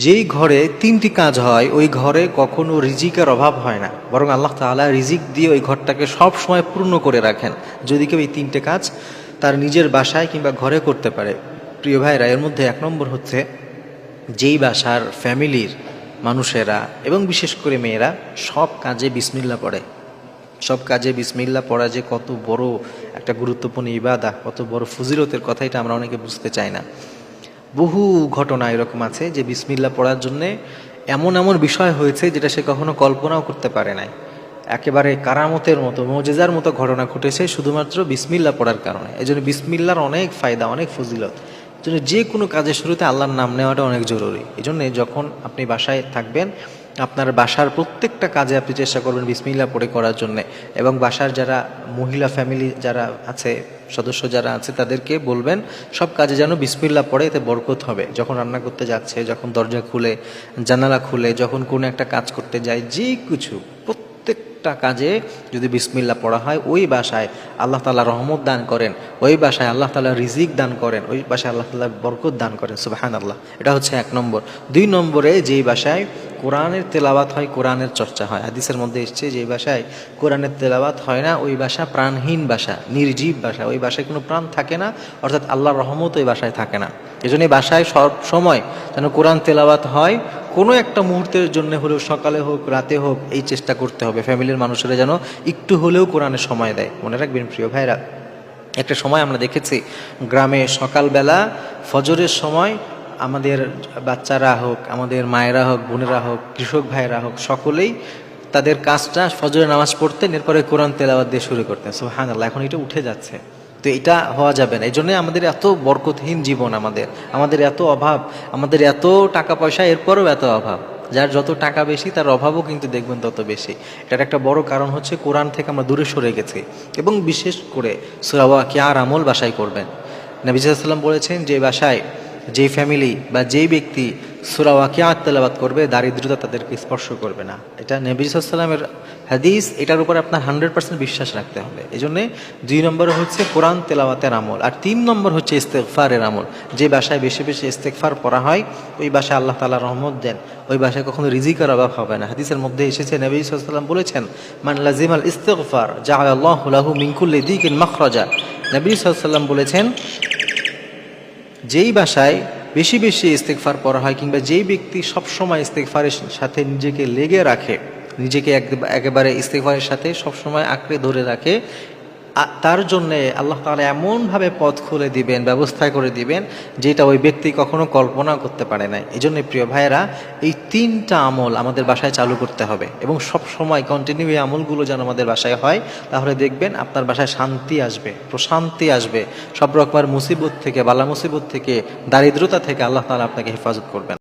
যেই ঘরে তিনটি কাজ হয়, ওই ঘরে কখনো রিজিকের অভাব হয় না। বরং আল্লাহ তাআলা রিজিক দিয়ে ওই ঘরটাকে সব সময় পূর্ণ করে রাখেন। যদি কেউ এই তিনটে কাজ তার নিজের বাসায় কিংবা ঘরে করতে পারে। প্রিয় ভাইরা, এর মধ্যে এক নম্বর হচ্ছে যেই বাসার ফ্যামিলির মানুষেরা এবং বিশেষ করে মেয়েরা সব কাজে বিসমিল্লা পড়ে। সব কাজে বিসমিল্লা পড়া যে কত বড় একটা গুরুত্বপূর্ণ ইবাদা, কত বড় ফজিলতের কথা, এটা আমরা অনেকে বুঝতে চাই না। বহু ঘটনা এরকম আছে যে বিসমিল্লা পড়ার জন্যে এমন এমন বিষয় হয়েছে যেটা সে কখনো কল্পনাও করতে পারে নাই। একেবারে কারামতের মতো, মজেজার মতো ঘটনা ঘটেছে শুধুমাত্র বিসমিল্লা পড়ার কারণে। এই জন্য বিসমিল্লার অনেক ফায়দা, অনেক ফজিলত। জন্য যে কোনো কাজের শুরুতে আল্লাহর নাম নেওয়াটা অনেক জরুরি। এই জন্যে যখন আপনি বাসায় থাকবেন আপনার বাসার প্রত্যেকটা কাজে আপনি চেষ্টা করবেন বিসমিল্লা পড়ে করার জন্যে। এবং বাসার যারা মহিলা ফ্যামিলি যারা আছে, সদস্য যারা আছে, তাদেরকে বলবেন, সব কাজে যেন বিসমিল্লা পড়ে, এতে বরকত হবে। যখন রান্না করতে যাচ্ছে, যখন দরজা খুলে, জানালা খুলে, যখন কোনো একটা কাজ করতে যায়, যে কিছু, প্রত্যেকটা কাজে যদি বিসমিল্লা পড়া হয়, ওই বাসায় আল্লাহ তালা রহমত দান করেন, ওই বাসায় আল্লাহ তালা রিজিক দান করেন, ওই বাসায় আল্লাহ তালা বরকত দান করেন সুবাহান আল্লাহ এটা হচ্ছে এক নম্বর। দুই নম্বরে যেই বাসায় কোরআনের তেলাবাত হয়, কোরআনের চর্চা হয়। হাদিসের মধ্যে এসছে যে বাসায় কোরআনের তেলাওয়াত হয় না, ওই বাসা প্রাণহীন বাসা নির্জীব বাসা ওই বাসায় কোনো প্রাণ থাকে না, অর্থাৎ আল্লাহর রহমত ওই বাসায় থাকে না। এই জন্য এই বাসায় সব সময় যেন কোরআন তেলাওয়াত হয়, কোনো একটা মুহূর্তের জন্য হলেও সকালে হোক, রাতে হোক, এই চেষ্টা করতে হবে। ফ্যামিলির মানুষেরা যেন একটু হলেও কোরআনের সময় দেয়। মনে রাখবেন, প্রিয় ভাইরা একটা সময় আমরা দেখেছি, গ্রামে সকালবেলা ফজরের সময় আমাদের বাচ্চারা হোক, আমাদের মায়েরা হোক, বোনেরা হোক, কৃষক ভাইয়েরা হোক, সকলেই তাদের কাজটা ফজরের নামাজ পড়তেন এরপরে কোরআন তেলাওয়াত দিয়ে শুরু করতেন। সুহান আল্লাহ এখন এটা উঠে যাচ্ছে। তো এটা হওয়া যাবে না। এই জন্যই আমাদের এত বরকতহীন জীবন আমাদের আমাদের এত অভাব, আমাদের এত টাকা পয়সা, এরপরেও এত অভাব। যার যত টাকা বেশি, তার অভাবও কিন্তু দেখবেন তত বেশি। এটার একটা বড় কারণ হচ্ছে কোরআন থেকে আমরা দূরে সরে গেছি। এবং বিশেষ করে সুরাওয়া কি আর আমল বাসায় করবেন। নবী সাল্লাম বলেছেন যে বাসায় যে ফ্যামিলি বা যেই ব্যক্তি সুরা ওয়াকিয়াত তেলাবাত করবে, দারিদ্রতা তাদেরকে স্পর্শ করবে না। এটা নবী সাল্লামের হাদিস, এটার উপর আপনার হান্ড্রেড পার্সেন্ট বিশ্বাস রাখতে হবে। এই জন্যে দুই নম্বর হচ্ছে কোরআন তেলাওয়াতের আমল, আর তিন নম্বর হচ্ছে ইস্তেকফারের আমল। যে বাসায় বেশি বেশি ইস্তেকফার পড়া হয়, ওই বাসায় আল্লাহ তালা রহমত দেন, ওই বাসায় কখনো রিজিকার অভাব হবে না। হাদিসের মধ্যে এসেছে, নবী বলেছেন, মান লাজিমাল ইস্তেকফার যা আল্লাহ লাহু মিঙ্কুল্লি দিকিন মখরজা। নবী সাল্লাম বলেছেন যেই বাসায় বেশি বেশি ইস্তেকফার পড়া হয় কিংবা যেই ব্যক্তি সবসময় ইস্তেকফারের সাথে নিজেকে লেগে রাখে, নিজেকে এক- একেবারে ইস্তেকফারের সাথে সবসময় আঁকড়ে ধরে রাখে তার জন্যে আল্লাহ তাআলা এমনভাবে পথ খুলে দিবেন, ব্যবস্থা করে দিবেন, যেটা ওই ব্যক্তি কখনো কল্পনা করতে পারে না এই জন্য প্রিয় ভাইয়েরা, এই তিনটা আমল আমাদের বাসায় চালু করতে হবে এবং সব সময় কন্টিনিউ এই আমলগুলো যেন আমাদের বাসায় হয়, তাহলে দেখবেন আপনার বাসায় শান্তি আসবে, প্রশান্তি আসবে। সব রকমের মুসিবত থেকে, বালা মুসিবত থেকে, দারিদ্রতা থেকে আল্লাহ তাআলা আপনাকে হেফাজত করবেন।